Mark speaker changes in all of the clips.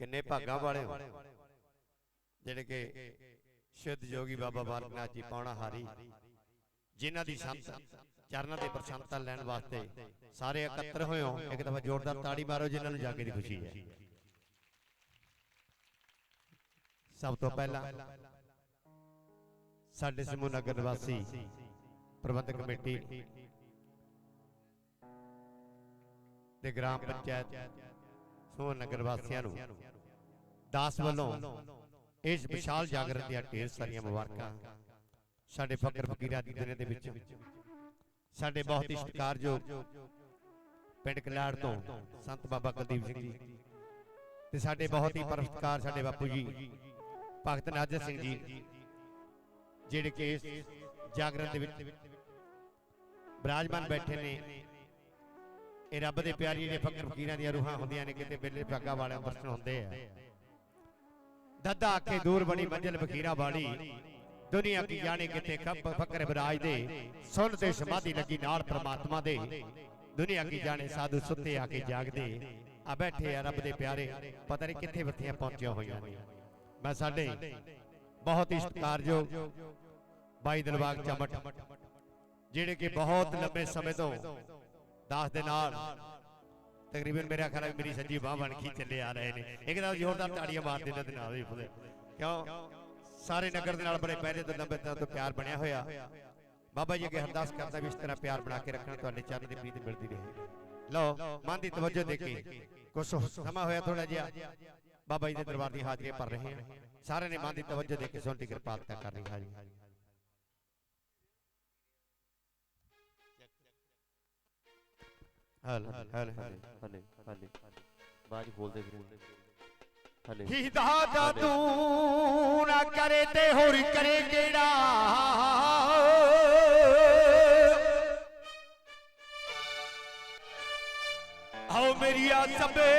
Speaker 1: ਕਿੰਨੇ ਭਾਗਾਂ ਵਾਲੇ ਹੋ? ਜਿਹੜੇ ਕਿ ਸ਼ੁੱਧ ਜੋਗੀ ਬਾਬਾ ਬਾਲਕਨਾਥ ਜੀ ਪਾਉਣਾ ਹਾਰੀ ਜਿਨ੍ਹਾਂ ਦੀ ਸੰਤ ਚਰਨਾਂ ਦੇ ਪ੍ਰਸ਼ੰਸਾ ਲੈਣ ਵਾਸਤੇ ਸਾਰੇ ਇਕੱਤਰ ਹੋਏ ਹੋ ਇੱਕ ਦਫਾ ਜ਼ੋਰਦਾਰ ਤਾੜੀ ਮਾਰੋ ਜਿਨ੍ਹਾਂ ਨੂੰ ਜਾਗੇ ਦੀ ਖੁਸ਼ੀ ਹੈ। ਸਭ ਤੋਂ ਪਹਿਲਾਂ ਸਾਡੇ ਸਮੂਹ ਨਗਰ ਨਿਵਾਸੀ ਪ੍ਰਬੰਧਕ ਕਮੇਟੀ ਤੇ ਗ੍ਰਾਮ ਪੰਚਾਇਤ ਸਮੂਹ ਨਗਰ ਵਾਸੀਆਂ ਨੂੰ ਦਾਸ ਵੱਲੋਂ ਇਸ ਵਿਸ਼ਾਲ ਜਾਗਰਣ ਦੀਆਂ ਢੇਰ ਸਾਰੀਆਂ ਮੁਬਾਰਕਾਂ ਸਾਡੇ ਫਕਰ ਫਕੀਰਾਂ ਦੀ ਦਿਨ ਦੇ ਵਿੱਚ ਸਾਡੇ ਬਹੁਤ ਹੀ ਸਤਿਕਾਰਯੋਗ ਪਿੰਡ ਕਲਾੜ ਤੋਂ ਸੰਤ ਬਾਬਾ ਕੁਲਦੀਪ ਸਿੰਘ ਜੀ ਤੇ ਸਾਡੇ ਬਹੁਤ ਹੀ ਪਰਮਸਤਕਾਰ ਸਾਡੇ ਬਾਪੂ ਜੀ ਭਗਤ ਨਾਜਰ ਸਿੰਘ ਜੀ ਜਿਹੜੇ ਕਿ ਇਸ ਜਾਗਰਣ ਦੇ ਵਿੱਚ ਬਿਰਾਜਮਾਨ ਬੈਠੇ ਨੇ। ਇਹ ਰੱਬ ਦੇ ਪਿਆਰੀ ਜਿਹੜੇ ਫਕਰ ਫਕੀਰਾਂ ਦੀਆਂ ਰੂਹਾਂ ਹੁੰਦੀਆਂ ਨੇ, ਕਿਤੇ ਬਿੱਲੇ ਭਾਗਾ ਵਾਲਿਆਂ ਦਰਸ਼ਨ ਹੁੰਦੇ ਆ। ਦੱਦਾ ਆਕੇ ਦੂਰ ਬਣੀ ਮੰਜ਼ਲ ਫਕੀਰਾ ਵਾਲੀ। ਦੁਨੀਆ ਕੀ ਜਾਣੇ ਕਿਤੇ ਖੱਬ ਫਕਰ ਬਿਰਾਜ ਦੇ। ਸੁਣ ਤੇ ਸਮਾਧੀ ਲੱਗੀ ਨਾਲ ਪ੍ਰਮਾਤਮਾ ਦੇ। ਦੁਨੀਆ ਕੀ ਜਾਣੇ ਸਾਧੂ ਸੁੱਤੇ ਆ ਕੇ ਜਾਗਦੇ। ਆ ਬੈਠੇ ਆ ਰੱਬ ਦੇ ਪਿਆਰੇ। ਪਤਾ ਨਹੀਂ ਕਿੱਥੇ ਬੱਤੀਆਂ ਪਹੁੰਚੀਆਂ ਹੋਈਆਂ ਮੈਂ ਸਾਡੇ ਬਹੁਤ ਹੀ ਸਤਿਕਾਰਯੋਗ ਬਾਈ ਦਿਲਬਾਗ ਚਮਟ, ਜਿਹੜੇ ਕਿ ਬਹੁਤ ਲੰਬੇ ਸਮੇਂ ਤੋਂ ਦਾਸ ਦੇ ਨਾਲ। ਤਕਰੀਬਨ ਮੇਰਾ ਖਿਆਲ ਹੈ ਮੇਰੀ ਸੱਜੀ ਬਾਹ ਬਣ ਕੇ ਚੱਲੇ ਆ ਰਹੇ ਨੇ। ਇੱਕ ਤਾਂ ਜ਼ੋਰਦਾਰ ਤਾੜੀਆਂ ਮਾਰਦੇ ਨੇ ਤੇ ਨਾਲ ਹੀ ਫੁੱਲੇ ਕਿਉਂ? ਸਾਰੇ ਨਗਰ ਦੇ ਨਾਲ ਬੜੇ ਪਹਿਲੇ ਤੋਂ ਲੰਬੇ ਤੋਂ ਤੋਂ ਪਿਆਰ ਬਣਿਆ ਹੋਇਆ। ਬਾਬਾ ਜੀ ਅੱਗੇ ਅਰਦਾਸ ਕਰਦਾ ਵੀ ਇਸ ਤਰ੍ਹਾਂ ਪਿਆਰ ਬਣਾ ਕੇ ਰੱਖਣਾ, ਤੁਹਾਡੇ ਚਰਨ ਦੀ ਪ੍ਰੀਤ ਮਿਲਦੀ ਰਹੇ। ਲਓ, ਮਨ ਦੀ ਤਵੱਜੋ ਦੇ ਕੇ ਕੁਛ ਸਮਾਂ ਹੋਇਆ ਥੋੜਾ ਜਿਹਾ। ਬਾਬਾ ਜੀ ਦੇ ਦਰਬਾਰ ਦੀ ਹਾਜ਼ਰੀ ਭਰ ਰਹੇ ਹਾਂ। ਸਾਰਿਆਂ ਨੇ ਮਨ ਦੀ ਤਵੱਜੋ ਦੇ ਕੇ ਸੁਣ ਦੀ ਕਿਰਪਾਲਤਾ ਕਰਨੀ ਹਾਜ਼ਰੀ ਹਲ ਹਲ ਹਲ
Speaker 2: ਹਲੇ ਹਲੇ ਬਾਜ ਬੋਲਦੇ ਵੀਰੇ ਹਲੇ।
Speaker 1: ਹੀ ਦਾਦਾ ਤੂੰ ਨਾ ਕਰੇ ਤੇ ਹੋਰ ਕਰੇ ਕਿਹੜਾ? ਆਓ ਮੇਰੀਆਂ ਸਭੇ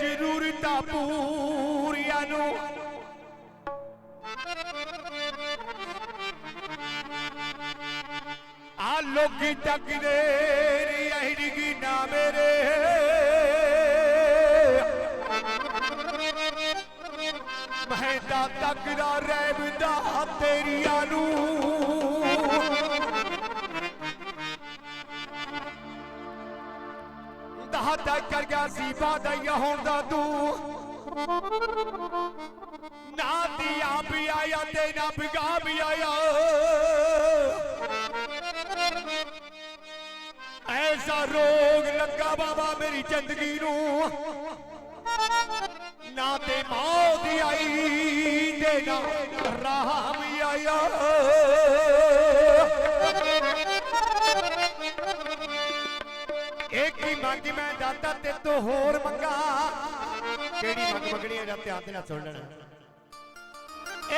Speaker 1: ਜ਼ਰੂਰਤਾਂ ਪੂਰੀਆਂ ਨੂੰ। ਆ ਲੋਕੀ ਤੱਕਦੇ ਰੀ ਅਹਿੜਗੀ ਨਾ ਮੇਰੇ ਮਹਿੰਦਾ ਤੱਕਦਾ ਰਹਿਬਦਾ ਤੇਰੀਆਂ ਨੂੰ। ਦਾਦਾ ਕਰ ਗਿਆ ਸੀ ਵਾਦਾ ਹੁਣ ਦਾ ਤੂੰ। ਨਾ ਦਿਆ ਵੀ ਆਇਆ ਤੇ ਨਾ ਬਿਗਾ ਵੀ ਆਇਆ ਐਸਾ ਰੋ ਲੱਗਾ ਬਾਬਾ ਮੇਰੀ ਜ਼ਿੰਦਗੀ ਨੂੰ। ਨਾ ਤੇ ਮੌਤ ਆਈ, ਤੇ ਨਾ ਰਾਮ ਆਇਆ। ਇੱਕ ਹੀ ਮੰਗ ਮੈਂ ਦਾਤਾ ਤੇ ਤੋਂ ਹੋਰ ਮੰਗਾ? ਕਿਹੜੀ ਮੰਗ ਮੰਗਣੀ ਹੈ? ਜਾਂ ਧਿਆਨ ਦੇ ਨਾਲ ਸੁਣ ਲੈਣਾ।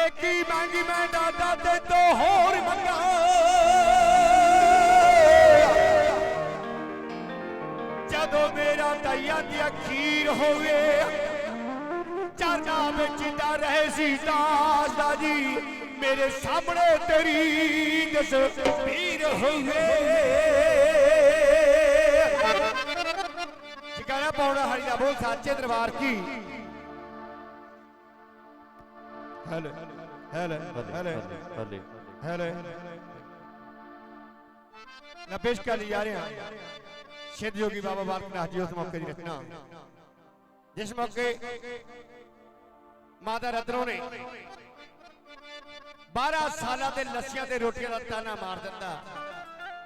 Speaker 1: ਇੱਕ ਹੀ ਮੰਗ ਮੈਂ ਦਾਤਾ ਤੇ ਤੋਂ ਹੋਰ ਮੰਗਾ? ਜਦੋਂ ਮੇਰਾ ਦਇਆ ਦੀ ਅਖੀਰ ਹੋਵੇ, ਚਰਨਾਂ ਵਿੱਚ ਦਾ ਰਹੇ ਸੀ ਦਾਸ ਦਾ ਜੀ ਮੇਰੇ ਸਾਹਮਣੇ ਤੇਰੀ ਤਸਵੀਰ ਹੋਵੇ। ਜਗਾਣਾ ਪਾਉਣਾ ਹਰੀ ਦਾ ਬੋਲ, ਸਾਚੇ ਦਰਬਾਰ ਕੀ? ਹੈਲੋ ਹੈਲੋ,
Speaker 2: ਹਲੇ ਹਲੇ,
Speaker 1: ਹੈਲੋ। ਨਾ ਪੇਸ਼ ਕਰ ਲਈ ਜਾ ਰਹੇ। ਹਾਂ ਸ਼ਿਵ ਜੋਗੀ ਬਾਬਾ ਬਾਲਕਨਾਥ ਜੀ ਉਸ ਮੌਕੇ ਦੀ ਰਚਨਾ ਜਿਸ ਮੌਕੇ ਮਾਤਾ ਰਤਨੋ ਨੇ 12 ਸਾਲਾਂ ਦੇ ਲੱਸੀਆਂ ਤੇ ਰੋਟੀਆਂ ਦਾ ਤਾਨਾ ਮਾਰ ਦਿੱਤਾ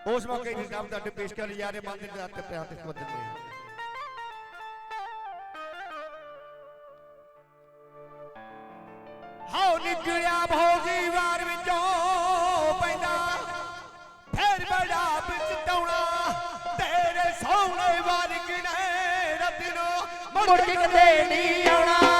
Speaker 1: ਉਸ ਮੌਕੇ ਦੀ ਨਾਮ ਤੁਹਾਡੇ ਪੇਸ਼ ਕਰ ਲਈ ਜਾ ਰਹੇ ਮੰਦਿਰ ਦੇ ਹੱਥ ਪਿਆਰ ਤੇ ਸੰਬੰਧਿਤ ਨੇ ਹਾਉ ਨਿਕਲਿਆ ਭੋਗੀ ਮੁੜ ਕੇ ਕਦੇ ਨਹੀਂ ਆਉਣਾ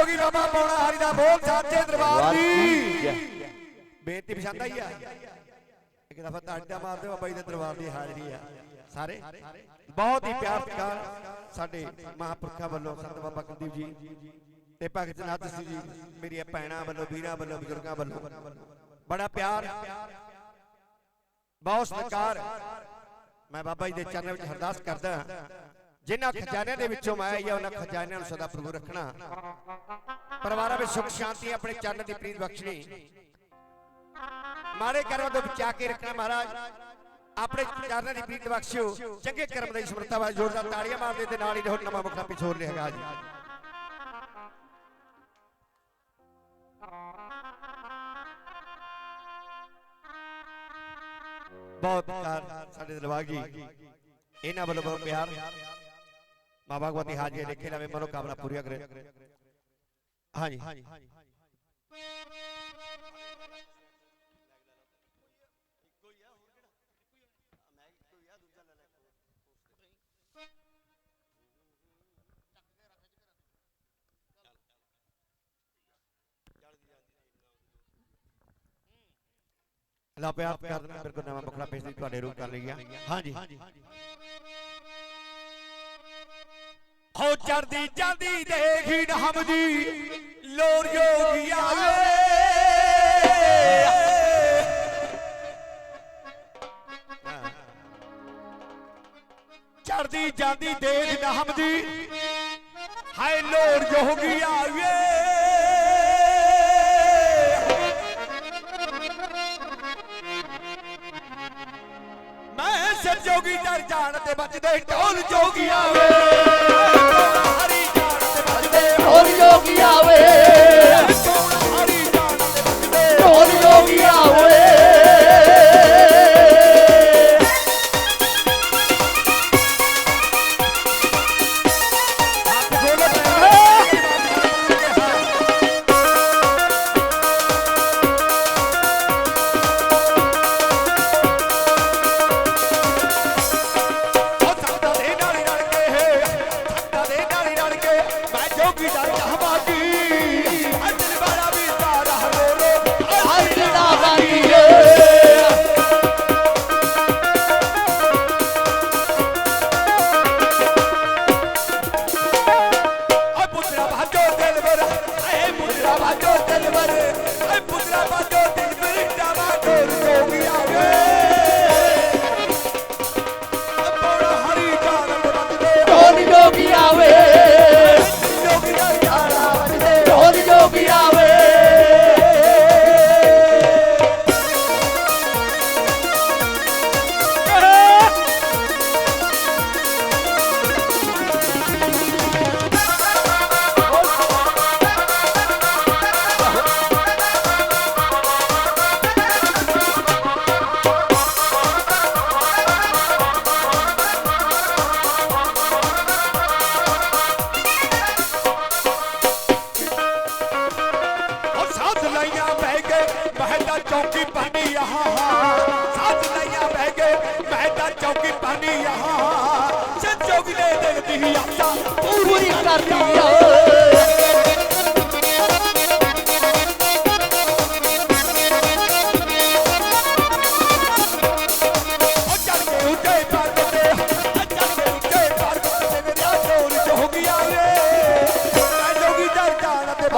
Speaker 1: ਜੋਗੀ ਬਾਬਾ ਪੌਣਾ ਹਰੀ ਦਾ ਬੋਲ ਸਾਚੇ ਦਰਬਾਰ ਦੀ। ਬੇਨਤੀ ਪਛਾਣਦਾ ਹੀ ਆ। ਇੱਕ ਦਫਾ ਤੁਹਾਡਾ ਮਾਰਦੇ ਬਾਬਾ ਜੀ ਦੇ ਦਰਬਾਰ ਦੀ ਹਾਜ਼ਰੀ ਆ। ਸਾਰੇ ਬਹੁਤ ਹੀ ਪਿਆਰ ਸਤਿਕਾਰ ਸਾਡੇ ਮਹਾਂਪੁਰਖਾਂ ਵੱਲੋਂ ਸੰਤ ਬਾਬਾ ਕੁਲਦੀਪ ਜੀ ਤੇ ਭਗਤ ਜਨਾਬ ਸਿੰਘ ਜੀ ਮੇਰੀਆਂ ਭੈਣਾਂ ਵੱਲੋਂ ਵੀਰਾਂ ਵੱਲੋਂ ਬਜ਼ੁਰਗਾਂ ਵੱਲੋਂ। ਬੜਾ ਪਿਆਰ ਬਹੁਤ ਸਤਿਕਾਰ। ਮੈਂ ਬਾਬਾ ਜੀ ਦੇ ਚਰਨਾਂ ਵਿੱਚ ਅਰਦਾਸ ਕਰਦਾ ਜਿਨ੍ਹਾਂ ਖਜ਼ਾਨਿਆਂ ਦੇ ਵਿੱਚੋਂ ਮੈਂ ਆਈ ਆ ਉਹਨਾਂ ਖਜ਼ਾਨਿਆਂ ਨੂੰ ਸਦਾ ਪ੍ਰਭੂ ਰੱਖਣਾ ਪਰਿਵਾਰਾਂ ਵਿੱਚ ਸੁਖ ਸ਼ਾਂਤੀ ਆਪਣੇ ਚਰਨ ਦੀ ਪ੍ਰੀਤ ਬਖਸ਼ਣੀ ਮਾੜੇ ਕਰਮਾਂ ਤੋਂ ਬਚਾ ਕੇ ਰੱਖਣਾ ਮਹਾਰਾਜ ਆਪਣੇ ਚਰਨਾਂ ਦੀ ਪ੍ਰੀਤ ਬਖਸ਼ਿਓ ਚੰਗੇ ਕਰਮ ਦੀ ਸਮਰੱਥਾ ਵਾਲੇ ਜ਼ੋਰਦਾਰ ਤਾੜੀਆਂ ਮਾਰਦੇ ਤੇ ਨਾਲ ਹੀ ਰਹੋ ਨਵਾਂ ਮੁਖੜਾ ਪਿਛੋੜ ਲਿਆਗਾ ਜੀ ਬਹੁਤ ਪਿਆਰ ਸਾਡੇ ਦਿਲਵਾਗੀ ਇਹਨਾਂ ਵੱਲੋਂ ਬਹੁਤ ਪਿਆਰ ਭਗਵਤੀ ਹਾਜੀ ਲਿਖੇ ਲਵੇ ਮਨੋ ਕਾਮਨਾ ਪੂਰੀਆਂ ਕਰੇ। ਹਾਂਜੀ। ਲਾ ਪਿਆਰ ਕਰ ਦੇਣਾ ਮੇਰੇ ਕੋਲ ਨਵਾਂ ਮੁਖੜਾ ਪੇਸ਼ ਲਈ ਤੁਹਾਡੇ ਰੂਪ ਕਰ ਲਈ ਆ। ਹਾਂਜੀ। ਹੋ ਚੜਦੀ ਜਾਂਦੀ ਦੇਖੀ ਨਾਮ ਦੀ ਲੋਰ ਜੋਗੀ ਆਵੇ। ਚੜਦੀ ਜਾਂਦੀ ਦੇਖ ਨਾਮ ਦੀ ਹਾਏ ਲੋਰ ਜੋਗੀ ਆਵੇ। ਮੈਂ ਸਿਰ ਜੋਗੀ ਦਰ ਜਾਣ ਤੇ ਬਚਦੇ ਢੋਲ ਜੋਗੀ ਆਵੇ।
Speaker 3: ਜੋਗੀ ਆਵੇ।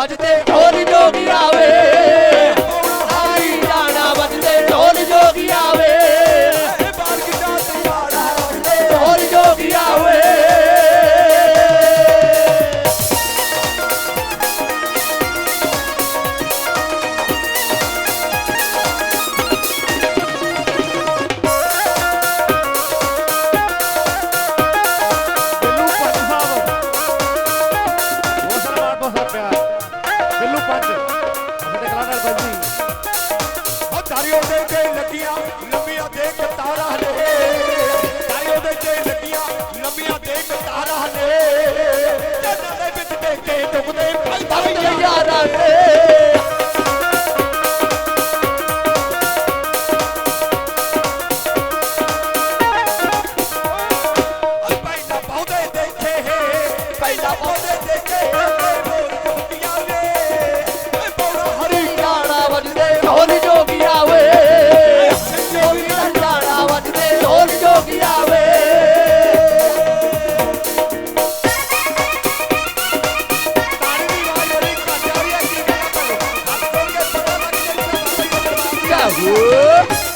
Speaker 1: ਜਾਣ ਤੇ
Speaker 3: ਜੋਗੀ ਆਵੇ।
Speaker 1: ਜਾਂਦਾ